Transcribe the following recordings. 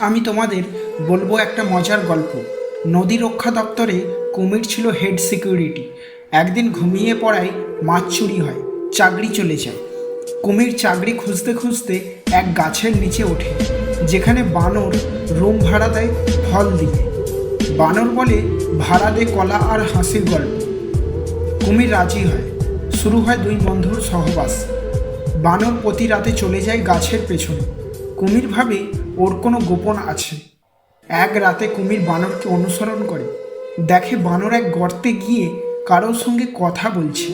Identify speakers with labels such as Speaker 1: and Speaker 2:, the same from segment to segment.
Speaker 1: আমি তোমাদের বলব একটা মজার গল্প। নদী রক্ষা দপ্তরে কুমির ছিল হেড সিকিউরিটি একদিন ঘুমিয়ে পড়ায় মাছ চুরি হয়, চাকরি চলে যায়। কুমির চাকরি খুঁজতে খুঁজতে এক গাছের নিচে ওঠে, যেখানে বানর রুম ভাড়া দেয়, ফল দিয়ে। বানর বলে, ভাড়া দে কলা আর হাসির গল্প। কুমির রাজি হয়। শুরু হয় দুই বন্ধুর সহবাস। বানর প্রতি রাতে চলে যায় গাছের পেছনে। কুমির ভাবে ওর কোনো গোপন আছে। এক রাতে কুমির বানরকে অনুসরণ করে। দেখে বানর এক গর্তে গিয়ে কারোর সঙ্গে কথা বলছে।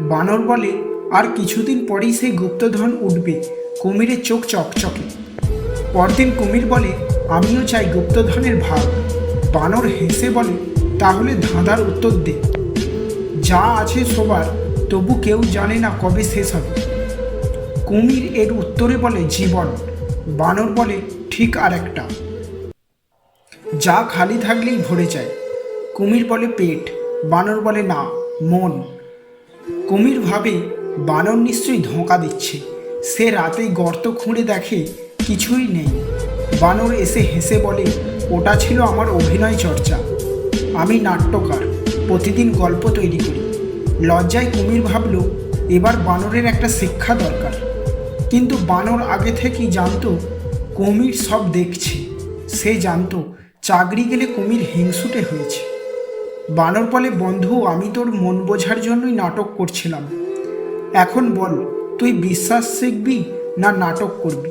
Speaker 1: বানর বলে, আর কিছুদিন পরেই সেই গুপ্তধন উঠবে। কুমিরের চোখ চকচকে। পরদিন কুমির বলে, আমিও চাই গুপ্তধনের ভাগ। বানর হেসে বলে, তাহলে ধাঁধার উত্তর দে। যা আছে সবার তবু কেউ জানে না কবে শেষ হবে। কুমির এর উত্তরে বলে, জীবন। বানর বলে ঠিক আর একটা যা খালি থাকলেই ভরে যায়। কুমির বলে পেট, বানর বলে না, মন। কুমির ভাবে বানর নিশ্চয়ই ধোঁকা দিচ্ছে। সে রাতে গর্ত খুঁড়ে দেখে কিছুই নেই। বানর এসে হেসে বলে, ওটা ছিল আমার অভিনয় চর্চা। আমি নাট্যকার, প্রতিদিন গল্প তৈরি করি। লজ্জায় কুমির ভাবল, এবার বানরের একটা শিক্ষা দরকার। কিন্তু বানর আগে থেকেই জানত, কুমির সব দেখছে। সে জানতো, চাকরি গেলে কুমির হিংসুটে হয়েছে। বানর বলে, বন্ধু, আমি তোর মন বোঝার জন্যই নাটক করছিলাম। এখন বল, তুই বিশ্বাস শিখবি না নাটক করবি?